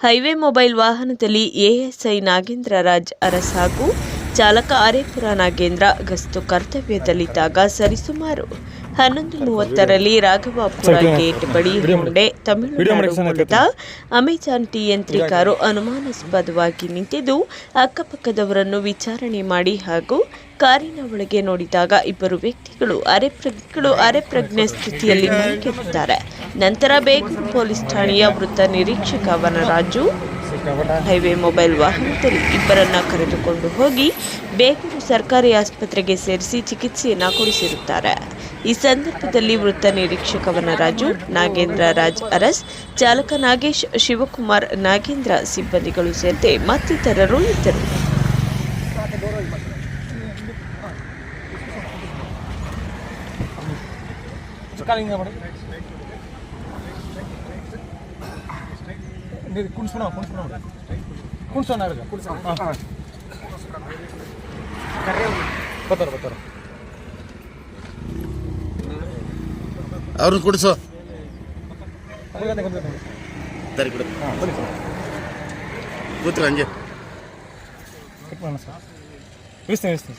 Highway mobile ವಾಹನದಲ್ಲಿ ASI Nagendra Raj Aras ಹಾಗೂ ಚಾಲಕ ಆರ್ಯಪುರ ನಾಗೇಂದ್ರ ಗಸ್ತು ಕರ್ತವ್ಯದಲ್ಲಿದ್ದಾಗ ಸರಿಸುಮಾರು ಹನ್ನೊಂದು ಮೂವತ್ತರಲ್ಲಿ ರಾಘವಾಪುರ ಗೇಟ್ ಬಳಿ ಹೊಂಡೆ ತಮಿಳುನಾಡು ಮೂಲದ ಅಮೆಜಾನ್ ಟಿ ಯಂತ್ರಿ ಕಾರು ಅನುಮಾನಾಸ್ಪದವಾಗಿ ನಿಂತಿದ್ದು ಅಕ್ಕಪಕ್ಕದವರನ್ನು ವಿಚಾರಣೆ ಮಾಡಿ ಹಾಗೂ ಕಾರಿನ ಒಳಗೆ ನೋಡಿದಾಗ ಇಬ್ಬರು ವ್ಯಕ್ತಿಗಳು ಅರೆಪ್ರಜ್ಞೆಗಳು ಅರೆಪ್ರಜ್ಞೆ ಸ್ಥಿತಿಯಲ್ಲಿ ಮಲಗಿರುತ್ತಾರೆ ನಂತರ ಬೇಗೂರು ಪೊಲೀಸ್ ಠಾಣೆಯ ವೃತ್ತ ನಿರೀಕ್ಷಕ ವನರಾಜು ಹೈವೇ ಮೊಬೈಲ್ ವಾಹನದಲ್ಲಿ ಇಬ್ಬರನ್ನ ಕರೆದುಕೊಂಡು ಹೋಗಿ ಬೇಗೂರು ಸರ್ಕಾರಿ ಆಸ್ಪತ್ರೆಗೆ ಸೇರಿಸಿ ಚಿಕಿತ್ಸೆಯನ್ನ ಕೊಡಿಸಿರುತ್ತಾರೆ. ಈ ಸಂದರ್ಭದಲ್ಲಿ ವೃತ್ತ ನಿರೀಕ್ಷಕ ವನರಾಜು ನಾಗೇಂದ್ರ ರಾಜ್ ಅರಸ್ ಚಾಲಕ ನಾಗೇಶ್ ಶಿವಕುಮಾರ್ ನಾಗೇಂದ್ರ ಸಿಬ್ಬಂದಿಗಳು ಸೇರಿದೆ ಮತ್ತಿತರರು ಇದ್ದರು. ನೀವು ಕುಣಿಸ್ಕೊಣ ಕುಣಿಸ್ಕೊಣ ಕುಣಿಸೋಣ ಹಾಂ. ಬರ್ತಾರೆ ಬರ್ತಾರೆ ಅವ್ರನ್ನ ಕುಡಿಸೋ ಸರಿ ಸರ್. ಕೂತ್ರು ಹಂಗೆ. ಕಟ್ ಮಾಡೋಣ ಸರ್. ಇಳಿಸ್ತೀನಿ ಇಳಿಸ್ತೀನಿ.